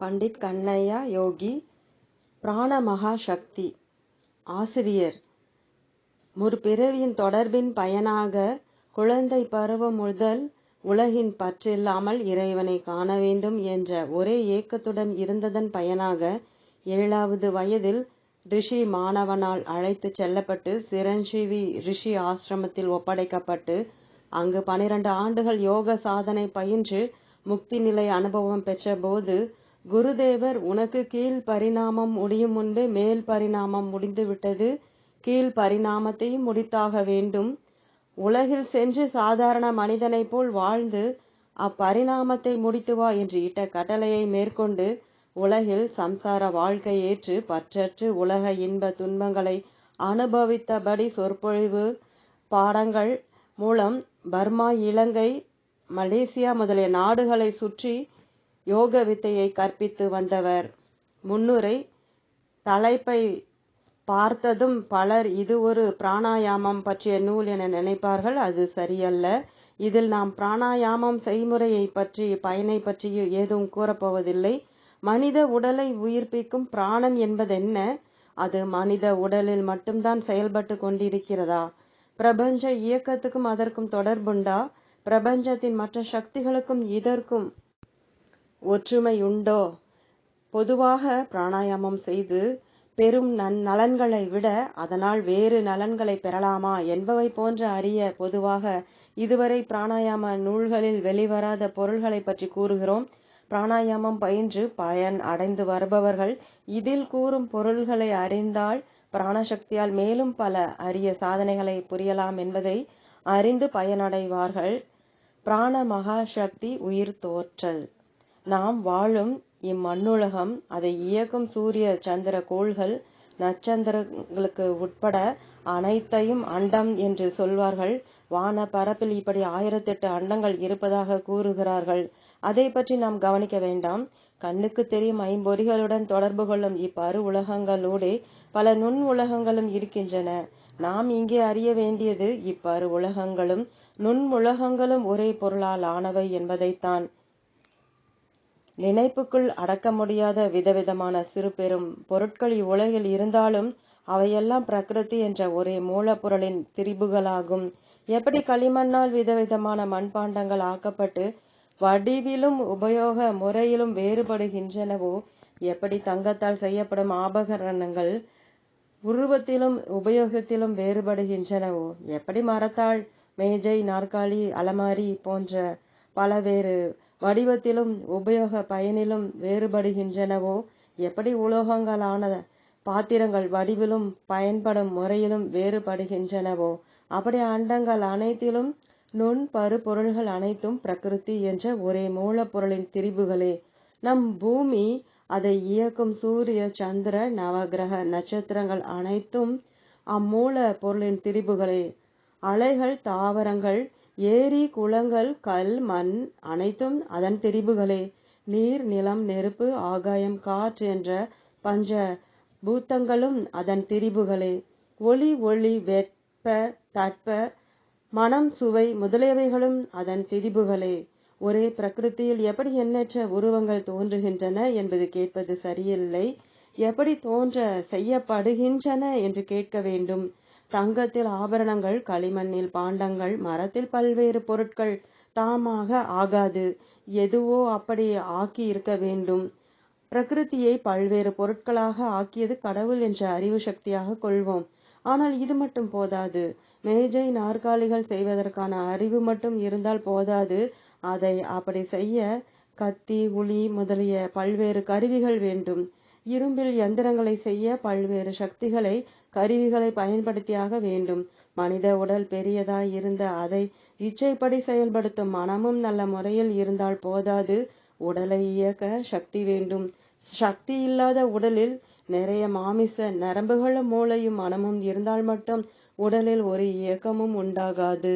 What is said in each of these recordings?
பண்டிட் கண்ணையா யோகி பிராண மகா சக்தி ஆசிரியர் முற்பிறவியின் தொடர்பின் பயனாக குழந்தை பருவம் முதல் உலகின் பற்றில்லாமல் இறைவனை காண வேண்டும் என்ற ஒரே ஏக்கத்துடன் இருந்ததன் பயனாக ஏழாவது வயதில் ரிஷி மாணவனால் அழைத்துச் செல்லப்பட்டு சிரஞ்சீவி ரிஷி ஆசிரமத்தில் ஒப்படைக்கப்பட்டு அங்கு பனிரெண்டு ஆண்டுகள் யோக சாதனை பயின்று முக்தி நிலை அனுபவம் பெற்றபோது குருதேவர் உனக்கு கீழ் பரிணாமம் முடியும் முன்பே மேல் பரிணாமம் முடிந்துவிட்டது. கீழ் பரிணாமத்தையும் முடித்தாக வேண்டும். உலகில் சென்று சாதாரண மனிதனைப் போல் வாழ்ந்து அப்பரிணாமத்தை முடித்து வா என்று இட்ட கட்டளையை மேற்கொண்டு உலகில் சம்சார வாழ்க்கை ஏற்று பற்றற்று உலக இன்ப துன்பங்களை அனுபவித்தபடி சொற்பொழிவு பாடங்கள் மூலம் பர்மா இலங்கை மலேசியா முதலிய நாடுகளை சுற்றி யோக வித்தையை கற்பித்து வந்தவர். முன்னுரை தலைப்பை பார்த்ததும் பலர் இது ஒரு பிராணாயாமம் பற்றிய நூல் என நினைப்பார்கள். அது சரியல்ல. இதில் நாம் பிராணாயாமம் செய்முறையை பற்றி பயனை பற்றி ஏதும் கூறப்போவதில்லை. மனித உடலை உயிர்ப்பிக்கும் பிராணன் என்பதென்ன? அது மனித உடலில் மட்டும்தான் செயல்பட்டு கொண்டிருக்கிறதா? பிரபஞ்ச இயக்கத்துக்கும் அதற்கும் தொடர்புண்டா? பிரபஞ்சத்தின் மற்ற சக்திகளுக்கும் இதற்கும் ஒற்றுமையுண்டோ பொதுவாக பிராணாயாமம் செய்து பெரும் நன் நலன்களை விட அதனால் வேறு நலன்களை பெறலாமா என்பவை போன்ற அறிய பொதுவாக இதுவரை பிராணாயாம நூல்களில் வெளிவராத பொருள்களை பற்றி கூறுகிறோம். பிராணாயாமம் பயின்று பயன் அடைந்து வருபவர்கள் இதில் கூறும் பொருள்களை அறிந்தால் பிராணசக்தியால் மேலும் பல அரிய சாதனைகளை புரியலாம் என்பதை அறிந்து பயனடைவார்கள். பிராண மகா சக்தி உயிர் தோற்றல். நாம் வாழும் இம்மண்ணுலகம் அதை இயக்கும் சூரிய சந்திர கோள்கள் நட்சத்திரங்களுக்கு உட்பட அனைத்தையும் அண்டம் என்று சொல்வார்கள். வான பரப்பில் இப்படி ஆயிரத்தெட்டு அண்டங்கள் இருப்பதாக கூறுகிறார்கள். அதை பற்றி நாம் கவனிக்க வேண்டாம். கண்ணுக்கு தெரியும் ஐம்பொறிகளுடன் தொடர்பு கொள்ளும் இப்பரு உலகங்களோடே பல நுண் உலகங்களும் இருக்கின்றன. நாம் இங்கே அறிய வேண்டியது இப்பரு உலகங்களும் நுண் உலகங்களும் ஒரே பொருளால் ஆனவை என்பதைத்தான். நினைப்புக்குள் அடக்க முடியாத விதவிதமான சிறு பெரும் பொருட்கள் இவ்வுலகில் இருந்தாலும் அவையெல்லாம் பிரகிருதி என்ற ஒரே மூலப்பொருளின் திரிபுகளாகும். எப்படி களிமண்ணால் விதவிதமான மண்பாண்டங்கள் ஆக்கப்பட்டு வடிவிலும் உபயோக முறையிலும் வேறுபடுகின்றனவோ எப்படி தங்கத்தால் செய்யப்படும் ஆபகரணங்கள் உருவத்திலும் உபயோகத்திலும் வேறுபடுகின்றனவோ எப்படி மரத்தால் மேஜை நாற்காலி அலமாரி போன்ற பலவேறு வடிவத்திலும் உபயோக பயனிலும் வேறுபடுகின்றனவோ? எப்படி உலோகங்களான பாத்திரங்கள் வடிவிலும் பயன்படும் முறையிலும் வேறுபடுகின்றனவோ? அப்படி அண்டங்கள் அனைத்திலும் நுண் பருப்பொருள்கள் அனைத்தும் பிரகிருதி என்ற ஒரே மூலப்பொருளின் திரிபுகளே. நம் பூமி அதை இயக்கும் சூரிய சந்திர நவகிரக நட்சத்திரங்கள் அனைத்தும் அம்மூல பொருளின் திரிபுகளே. அலைகள் தாவரங்கள் ஏரி குளங்கள் கல் மண் அனைத்தும் அதன் திரிபுகளே. நீர் நிலம் நெருப்பு ஆகாயம் காற்று என்ற பஞ்ச பூத்தங்களும் அதன் திரிபுகளே. ஒளி ஒளி வெப்ப தட்ப மனம் சுவை முதலியவைகளும் அதன் திரிபுகளே. ஒரே பிரகிருத்தியில் எப்படி எண்ணற்ற உருவங்கள் தோன்றுகின்றன என்பது கேட்பது சரியில்லை. எப்படி தோன்ற செய்யப்படுகின்றன என்று கேட்க வேண்டும். தங்கத்தில் ஆபரணங்கள் களிமண்ணில் பாண்டங்கள் மரத்தில் பல்வேறு பொருட்கள் தாமாக ஆகாது. எதுவோ அப்படி ஆக்கி இருக்க வேண்டும். பிரகிருதியை பல்வேறு பொருட்களாக ஆக்கியது கடவுள் என்ற அறிவு சக்தியாக கொள்வோம். ஆனால் இது மட்டும் போதாது. மேஜை நாற்காலிகள் செய்வதற்கான அறிவு மட்டும் இருந்தால் போதாது. அதை அப்படி செய்ய கத்தி உளி முதலிய பல்வேறு கருவிகள் வேண்டும். இரும்பில் எந்திரங்களை செய்ய பல்வேறு சக்திகளை கருவிகளை பயன்படுத்தியாக வேண்டும். மனித உடல் பெரியதாய் இருந்த அதை இச்சைப்படி செயல்படுத்தும் மனமும் நல்ல முறையில் இருந்தால் போதாது. உடலை இயக்க சக்தி வேண்டும். சக்தி இல்லாத உடலில் நிறைய மாமிச நரம்புகளும் மூளையும் மனமும் இருந்தால் மட்டும் உடலில் ஒரு இயக்கமும் உண்டாகாது.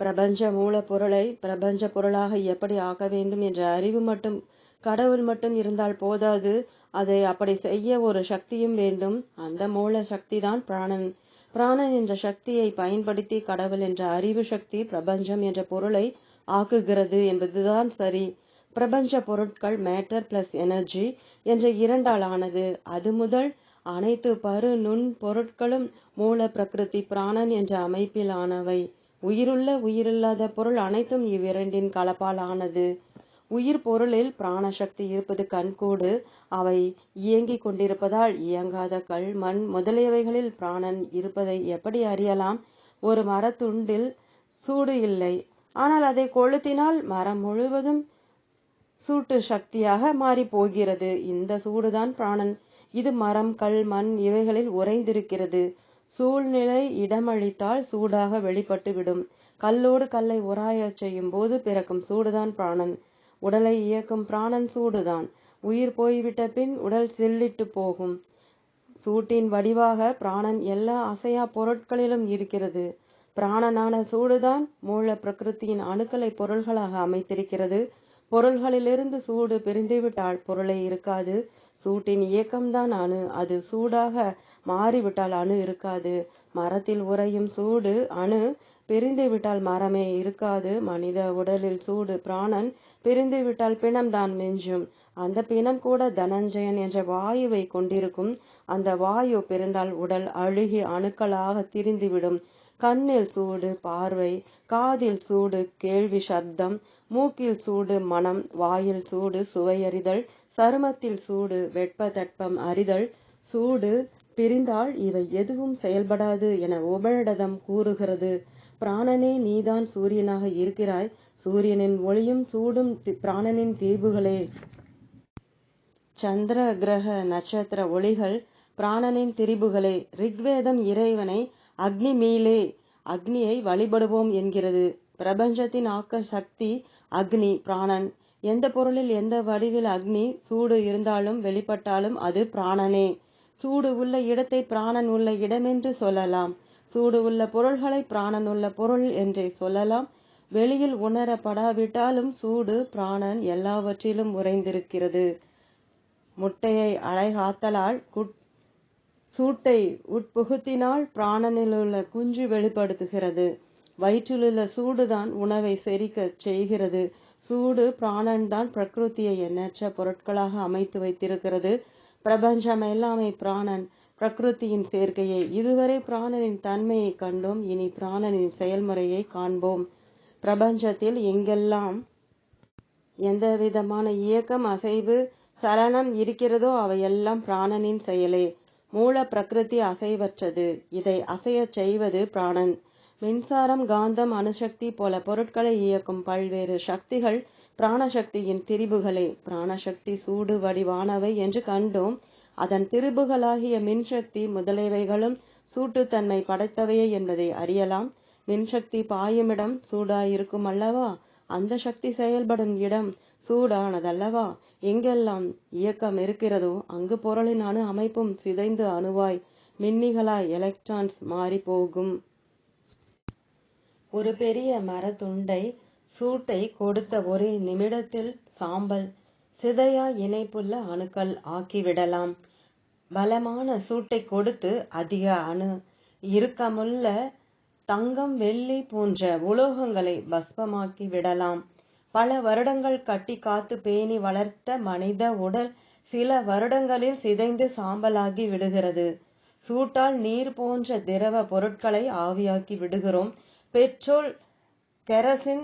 பிரபஞ்ச மூலப்பொருளை பிரபஞ்ச பொருளாக எப்படி ஆக்க வேண்டும் என்ற அறிவு மட்டும் கடவுள் மட்டும் இருந்தால் போதாது. அதை அப்படி செய்ய ஒரு சக்தியும் வேண்டும். அந்த மூல சக்தி தான் பிராணன். பிராணன் என்ற சக்தியை பயன்படுத்தி கடவுள் என்ற அறிவு சக்தி பிரபஞ்சம் என்ற பொருளை ஆக்குகிறது என்பதுதான் சரி. பிரபஞ்ச பொருட்கள் மேட்டர் பிளஸ் எனர்ஜி என்ற இரண்டால் ஆனது அது முதல் அனைத்து பரு நுண் பொருட்களும் மூல பிரகிருதி பிராணன் என்ற அமைப்பில் ஆனவை உயிருள்ள உயிரில்லாத பொருள் அனைத்தும் இவ்விரண்டின் கலப்பால் ஆனது உயிர் பொருளில் பிராணசக்தி இருப்பது கண்கூடு. அவை இயங்கிக் கொண்டிருப்பதால் இயங்காத கல் மண் முதலியவைகளில் பிராணன் இருப்பதை எப்படி அறியலாம்? ஒரு மரத்துண்டில் சூடு இல்லை. ஆனால் அதை கொளுத்தினால் மரம் முழுவதும் சூட்டு சக்தியாக மாறி போகிறது. இந்த சூடுதான் பிராணன். இது மரம் கல் மண் இவைகளில் உறைந்திருக்கிறது. சூழ்நிலை இடமளித்தால் சூடாக வெளிப்பட்டு விடும் கல்லோடு கல்லை உராயச் செய்யும் போது பிறக்கும் சூடுதான் பிராணன். உடலை இயக்கும் பிராணன் சூடுதான். உயிர் போய்விட்ட பின் உடல் சில்லிட்டு போகும். சூட்டின் வடிவாக பிராணன் எல்லா அசையா பொருட்களிலும் இருக்கிறது. பிராணனான சூடுதான் மூல பிரகிருத்தியின் அணுக்களை பொருள்களாக அமைத்திருக்கிறது. பொருள்களிலிருந்து சூடு பிரிந்துவிட்டால் பொருளே இருக்காது. சூட்டின் இயக்கம்தான் அணு. அது சூடாக மாறிவிட்டால் அணு இருக்காது. மரத்தில் உறையும் சூடு அணு பிரிந்துவிட்டால் மரமே இருக்காது. மனித உடலில் சூடு பிராணன் பிரிந்துவிட்டால் பிணம்தான் மிஞ்சும். அந்த பிணம் கூட தனஞ்சயன் என்ற வாயுவை கொண்டிருக்கும். அந்த வாயு பிறந்தால் உடல் அழுகி அணுக்களாக திரிந்துவிடும். கண்ணில் சூடு பார்வை காதில் சூடு கேள்வி சப்தம் மூக்கில் சூடு மனம் வாயில் சூடு சுவையறிதல் சருமத்தில் சூடு வெப்ப தட்பம் அறிதல் சூடு பிரிந்தால் இவை எதுவும் செயல்படாது என உபனிடதம் கூறுகிறது. பிராணனே நீதான் சூரியனாக இருக்கிறாய். சூரியனின் ஒளியும் சூடும் பிராணனின் தீர்வுகளே சந்திர கிரக நட்சத்திர ஒளிகள் பிராணனின் திரிபுகளே. ரிக்வேதம் இறைவனை அக்னி மீளே. அக்னியை வழிபடுவோம் என்கிறது. பிரபஞ்சத்தின் ஆக்க சக்தி அக்னி பிராணன். எந்த பொருளில் எந்த வடிவில் அக்னி சூடு இருந்தாலும் வெளிப்பட்டாலும் அது பிராணனே. சூடு உள்ள இடத்தை பிராணன் உள்ள இடமென்று சொல்லலாம். சூடு உள்ள பொருள்களை பிராணன் உள்ள பொருள் என்றே சொல்லலாம். வெளியில் உணரப்படாவிட்டாலும் சூடு பிராணன் எல்லாவற்றிலும் உறைந்திருக்கிறது. முட்டையை அழைகாத்தலால் சூட்டை உட்புகுத்தினால் பிராணனிலுள்ள குஞ்சு வெளிப்படுத்துகிறது. வயிற்றிலுள்ள சூடுதான் உணவை செரிக்கச் செய்கிறது. சூடு பிராணன்தான் பிரகிருத்தியை எண்ணற்ற பொருட்களாக அமைத்து வைத்திருக்கிறது. பிரபஞ்சம் எல்லாமே பிராணன் பிரகிருத்தியின் சேர்க்கையை. இதுவரை பிராணனின் தன்மையை கண்டோம் இனி பிராணனின் செயல்முறையை காண்போம். பிரபஞ்சத்தில் எங்கெல்லாம் எந்த விதமான இயக்கம் அசைவு சலனம் இருக்கிறதோ அவையெல்லாம் பிராணனின் செயலே. மூல பிரகிருதி அசைவற்றது. இதை அசையச் செய்வது பிராணன். மின்சாரம் காந்தம் அணுசக்தி போல பொருட்களை இயக்கும் பல்வேறு சக்திகள் பிராணசக்தியின் திரிபுகளே. பிராணசக்தி சூடு வடிவானவை என்று கண்டோம். அதன் திரிபுகளாகிய மின்சக்தி முதலியவைகளும் சூட்டுத்தன்மை படைத்தவையே என்பதை அறியலாம். மின்சக்தி பாயுமிடம் சூடாயிருக்கும் அல்லவா? அந்த சக்தி செயல்படும் இடம் சூடானதல்லவா? எங்கெல்லாம் இயக்கம் இருக்கிறதோ அங்கு பொருளின் அணு அமைப்பும் சிதைந்து அணுவாய். மின்னிகளாய் எலக்ட்ரான்ஸ் மாறி போகும் ஒரு பெரிய மரத்துண்டை சூட்டை கொடுத்த ஒரே நிமிடத்தில் சாம்பல் சிதையா இணைப்புள்ள அணுக்கள் ஆக்கிவிடலாம். பலமான சூட்டை கொடுத்து அதிக அணு இறுக்கமுள்ள தங்கம் வெள்ளி போன்ற உலோகங்களை பஸ்பமாக்கி விடலாம். பல வருடங்கள் கட்டி காத்து பேணி வளர்த்த மனித உடல் சில வருடங்களில் சிதைந்து சாம்பலாகி விடுகிறது. சூட்டால் நீர் போன்ற திரவ பொருட்களை ஆவியாக்கி விடுகிறோம். பெட்ரோல் கெரசின்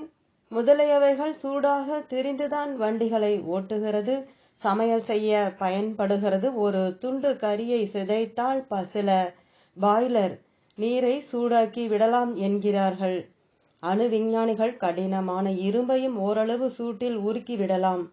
முதலியவைகள் சூடாக திரிந்துதான் வண்டிகளை ஓட்டுகிறது. சமையல் செய்ய பயன்படுகிறது. ஒரு துண்டு கரியை சிதைத்தால் சில பாய்லர் நீரை சூடாக்கி விடலாம் என்கிறார்கள். அணு விஞ்ஞானிகள் கடினமான இரும்பையும் ஓரளவு சூட்டில் உருக்கி விடலாம்.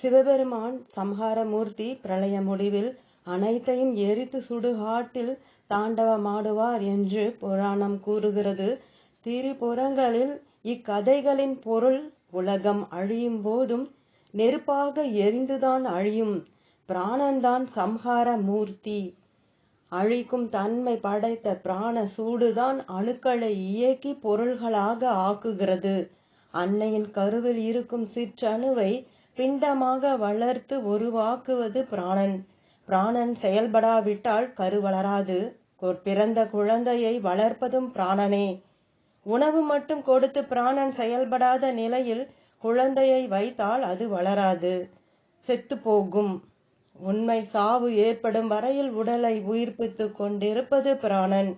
சிவபெருமான் சம்ஹாரமூர்த்தி பிரளய முடிவில் அனைத்தையும் எரித்து சுடுகாட்டில் தாண்டவமாடுவார் என்று புராணம் கூறுகிறது. திருப்புறங்களில் இக்கதைகளின் பொருள் உலகம் அழியும் போதும் நெருப்பாக எரிந்துதான் அழியும். பிராணன்தான் சம்ஹார மூர்த்தி. அழிக்கும் தன்மை படைத்த பிராண சூடுதான் அணுக்களை இயக்கி பொருள்களாக ஆக்குகிறது. அன்னையின் கருவில் இருக்கும் சிற்றணுவை பிண்டமாக வளர்த்து உருவாக்குவது பிராணன். பிராணன் செயல்படாவிட்டால் கரு வளராது. பிறந்த குழந்தையை வளர்ப்பதும் பிராணனே. உணவு மட்டும் கொடுத்து பிராணன் செயல்படாத நிலையில் குழந்தையை வைத்தால் அது வளராது. செத்து போகும். உண்மை சாவு ஏற்படும் வரையில் உடலை உயிர்ப்பித்து கொண்டிருப்பது பிராணன்.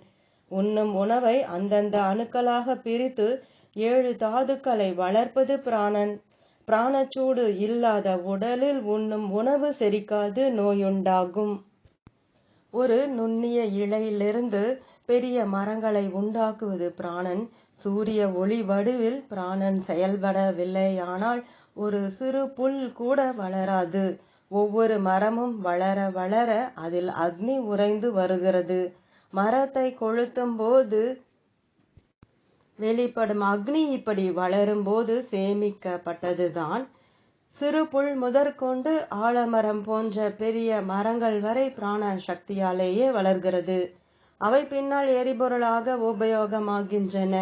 உண்ணும் உணவை அந்தந்த அணுக்களாக பிரித்து ஏழு தாதுக்களை வளர்ப்பது பிராணன். பிராணச்சூடு இல்லாத உடலில் உண்ணும் உணவு செரிக்காது நோயுண்டாகும். ஒரு நுண்ணிய இலையிலிருந்து பெரிய மரங்களை உண்டாக்குவது பிராணன். சூரிய ஒளி வடிவில் பிராணன் செயல்படவில்லையானால் ஒரு சிறு புல் கூட வளராது. ஒவ்வொரு மரமும் வளர வளர அதில் அக்னி உறைந்து வருகிறது. மரத்தை கொளுத்தும் போது வெளிப்படும் அக்னி இப்படி வளரும்போது சேமிக்கப்பட்டதுதான் சிறு புல் முதற்கொண்டு ஆலமரம் போன்ற பெரிய மரங்கள் வரை பிராண சக்தியாலேயே வளர்கிறது. அவை பின்னால் எரிபொருளாக உபயோகமாகின்றன.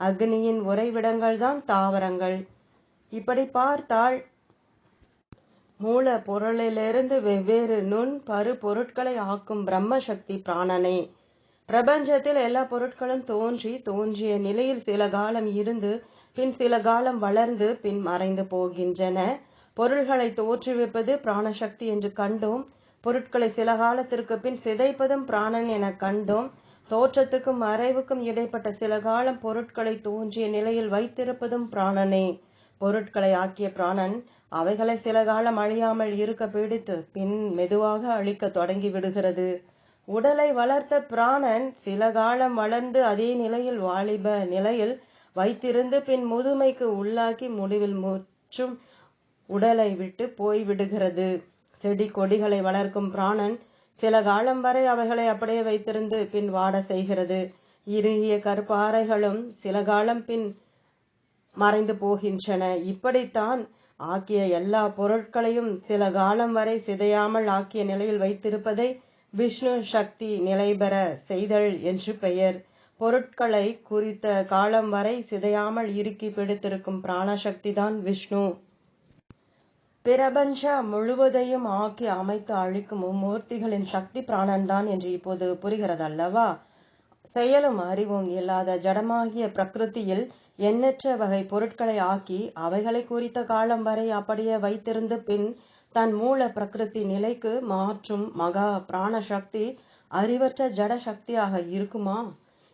அக்னியின் உறைவிடங்கள் தான் தாவரங்கள். இப்படி பார்த்தால் மூல பொருளிலிருந்து வெவ்வேறு நுண் பரு பொருட்களை ஆக்கும் பிரம்ம சக்தி பிராணனே. பிரபஞ்சத்தில் எல்லா பொருட்களும் தோன்றி தோன்றிய நிலையில் சில காலம் இருந்து பின் சில காலம் வளர்ந்து பின் மறைந்து போகின்றன. பொருள்களை தோற்றுவிப்பது பிராணசக்தி என்று கண்டோம். பொருட்களை சில காலத்திற்கு பின் சிதைப்பதும் பிராணன் என கண்டோம். தோற்றத்துக்கும் மறைவுக்கும் இடைப்பட்ட சில காலம் பொருட்களை தோன்றிய நிலையில் வைத்திருப்பதும் பிராணனே. பொருட்களை ஆக்கிய பிராணன் அவைகளை சில காலம் அழியாமல் இருக்க பிடித்து பின் மெதுவாக அழிக்க தொடங்கி விடுகிறது. உடலை வளர்த்த பிராணன் சில காலம் வளர்ந்து அதே நிலையில் வாலிப நிலையில் வைத்திருந்து பின் முதுமைக்கு உள்ளாக்கி முடிவில் முற்றும் உடலை விட்டு போய்விடுகிறது செடி கொடிகளை வளர்க்கும் பிராணன் சில காலம் வரை அவைகளை அப்படியே வைத்திருந்து பின் வாட செய்கிறது. இறுகிய கருப்பாறைகளும் சில காலம் பின் மறைந்து போகின்றன. இப்படித்தான் ஆக்கிய எல்லா பொருட்களையும் சில காலம் வரை சிதையாமல் ஆக்கிய நிலையில் வைத்திருப்பதை விஷ்ணு சக்தி நிலை பெற செய்தல் என்று பெயர். பொருட்களை குறித்த காலம் வரை சிதையாமல் இறுக்கி பிடித்திருக்கும் பிராணசக்தி தான் விஷ்ணு. பிரபஞ்ச முழுவதையும் ஆக்கி அமைத்து அழிக்கும் மூர்த்திகளின் சக்தி பிராணன்தான் என்று இப்போது புரிகிறதல்லவா? செயலும் அறிவும் இல்லாத ஜடமாகிய பிரகிருதியில் எண்ணற்ற வகை பொருட்களை ஆக்கி அவைகளை குறித்த காலம் வரை அப்படியே வைத்திருந்து பின் தன் மூல பிரகிருதி நிலைக்கு மாற்றும் மகா பிராண சக்தி அறிவற்ற ஜட சக்தியாக இருக்குமா?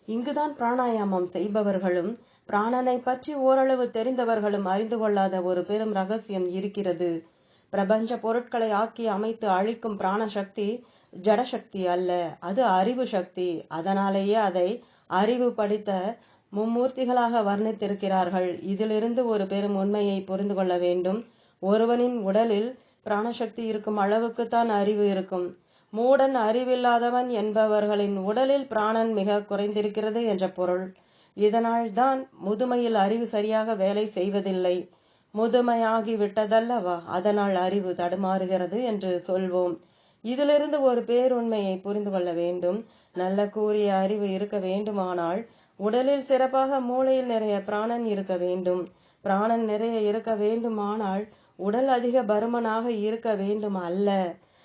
இங்குதான் பிராணாயாமம் செய்பவர்களும் பிராணனை பற்றி ஓரளவு தெரிந்தவர்களும் அறிந்து கொள்ளாத ஒரு பெரும் ரகசியம் இருக்கிறது. பிரபஞ்ச பொருட்களை ஆக்கி அமைத்து அழிக்கும் பிராண சக்தி ஜடசக்தி அல்ல அது அறிவு சக்தி. அதனாலேயே அதை அறிவு படித்த மும்மூர்த்திகளாக வர்ணித்திருக்கிறார்கள். இதிலிருந்து ஒரு பெரும் உண்மையை புரிந்து கொள்ள வேண்டும். ஒருவனின் உடலில் பிராணசக்தி இருக்கும் அளவுக்குத்தான் அறிவு இருக்கும். மூடன் அறிவில்லாதவன் என்பவர்களின் உடலில் பிராணன் மிக குறைந்திருக்கிறது என்ற பொருள். இதனால் தான் முதுமையில் அறிவு சரியாக வேலை செய்வதில்லை. முதுமையாகி விட்டதல்லவா அதனால் அறிவு தடுமாறுகிறது என்று சொல்வோம். இதிலிருந்து ஒரு பேருண்மையை புரிந்து கொள்ள வேண்டும். நல்ல கூறிய அறிவு இருக்க வேண்டுமானால் உடலில் சிறப்பாக மூளையில் நிறைய பிராணன் இருக்க வேண்டும். பிராணன் நிறைய இருக்க வேண்டுமானால் உடல் அதிக பருமனாக இருக்க வேண்டும் அல்ல.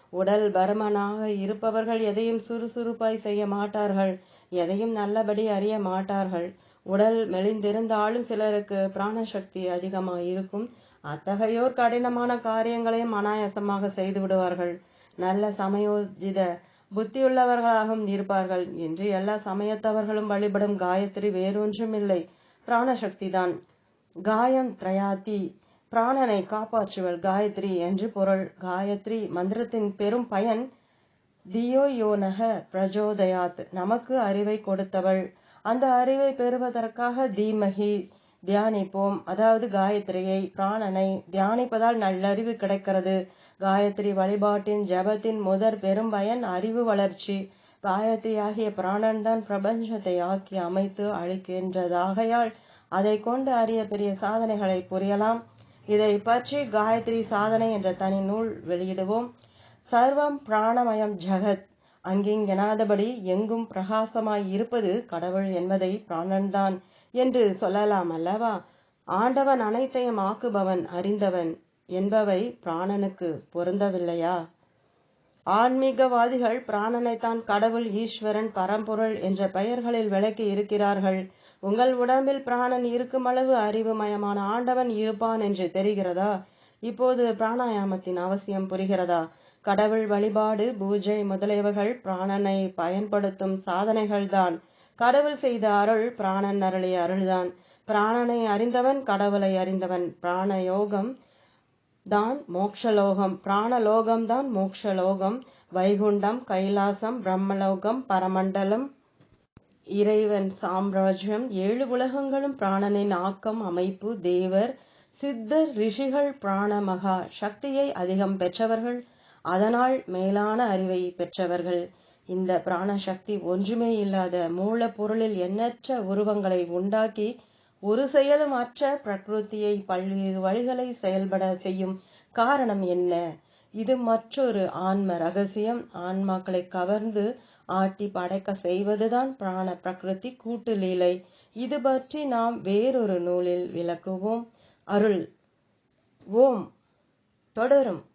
உடல் பருமனாக இருப்பவர்கள் எதையும் சுறுசுறுப்பாய் செய்ய மாட்டார்கள். எதையும் நல்லபடி அறிய மாட்டார்கள். உடல் மெலிந்திருந்தாலும் சிலருக்கு பிராணசக்தி அதிகமாக இருக்கும் அத்தகையோர் கடினமான காரியங்களையும் அனாயாசமாக செய்து விடுவார்கள். நல்ல சமயோஜித புத்தியுள்ளவர்களாகவும் இருப்பார்கள். என்று எல்லா சமயத்தவர்களும் வழிபடும் காயத்ரி வேறொன்றும் இல்லை பிராணசக்தி தான் காயம் திரயாத்தி பிராணனை காப்பாற்றுவள் காயத்ரி என்று பொருள். காயத்ரி மந்திரத்தின் பெரும் பயன் தியோயோனக பிரஜோதயாத் நமக்கு அறிவை கொடுத்தவள். அந்த அறிவை பெறுவதற்காக தீமகி தியானிப்போம். அதாவது காயத்ரியை பிராணனை தியானிப்பதால் நல்லறிவு கிடைக்கிறது. காயத்ரி வழிபாட்டின் ஜபத்தின் முதற் பெரும் பயன் அறிவு வளர்ச்சி. காயத்ரி ஆகிய பிராணன் தான் பிரபஞ்சத்தை ஆக்கி அமைத்து அழிக்கின்றதாகையால் அதை கொண்டு அறிய பெரிய சாதனைகளை புரியலாம். இதை பற்றி காயத்ரி சாதனை என்ற தனி நூல் வெளியிடுவோம். சர்வம் பிராணமயம் ஜகத். அங்கிங்கெனாதபடி எங்கும் பிரகாசமாய் இருப்பது கடவுள் என்பதை பிராணன்தான் என்று சொல்லலாம் அல்லவா? ஆண்டவன் அனைத்தையும் ஆக்குபவன் அறிந்தவன் என்பவை பிராணனுக்கு பொருந்தவில்லையா? ஆன்மீகவாதிகள் பிராணனைத்தான் கடவுள் ஈஸ்வரன் பரம்பொருள் என்ற பெயர்களில் விளக்கி இருக்கிறார்கள். உங்கள் உடம்பில் பிராணன் இருக்கும் அளவு அறிவுமயமான ஆண்டவன் இருப்பான் என்று தெரிகிறதா? இப்போது பிராணாயாமத்தின் அவசியம் புரிகிறதா? கடவுள் வழிபாடு பூஜை முதலியவைகள் பிராணனை பயன்படுத்தும் சாதனைகள்தான். கடவுள் செய்த அருள் பிராணன் அருளிய அருள்தான். பிராணனை அறிந்தவன் கடவுளை அறிந்தவன். பிராண யோகம் தான் மோக்ஷலோகம் பிராணலோகம் தான் மோக்ஷலோகம் வைகுண்டம் கைலாசம் பிரம்மலோகம் பரமண்டலம் இறைவன் சாம்ராஜ்யம். ஏழு உலகங்களும் பிராணனின் ஆக்கம் அமைப்பு தேவர் சித்தர் ரிஷிகள் பிராண மகா சக்தியை அதிகம் பெற்றவர்கள். அதனால் மேலான அறிவை பெற்றவர்கள் இந்த பிராண சக்தி ஒன்றுமே இல்லாத மூலப்பொருளில் எண்ணற்ற உருவங்களை உண்டாக்கி ஒரு செயலும் அற்ற பிரகிருத்தியை பல்வேறு வழிகளை செயல்பட செய்யும் காரணம் என்ன? இது மற்றொரு ஆன்ம ரகசியம். ஆன்மாக்களை கவர்ந்து ஆட்டி படைக்க செய்வதுதான் பிராண பிரகிருதி கூட்டு லீலை. இது பற்றி நாம் வேறொரு நூலில் விளக்குவோம். அருள். ஓம். தொடரும்.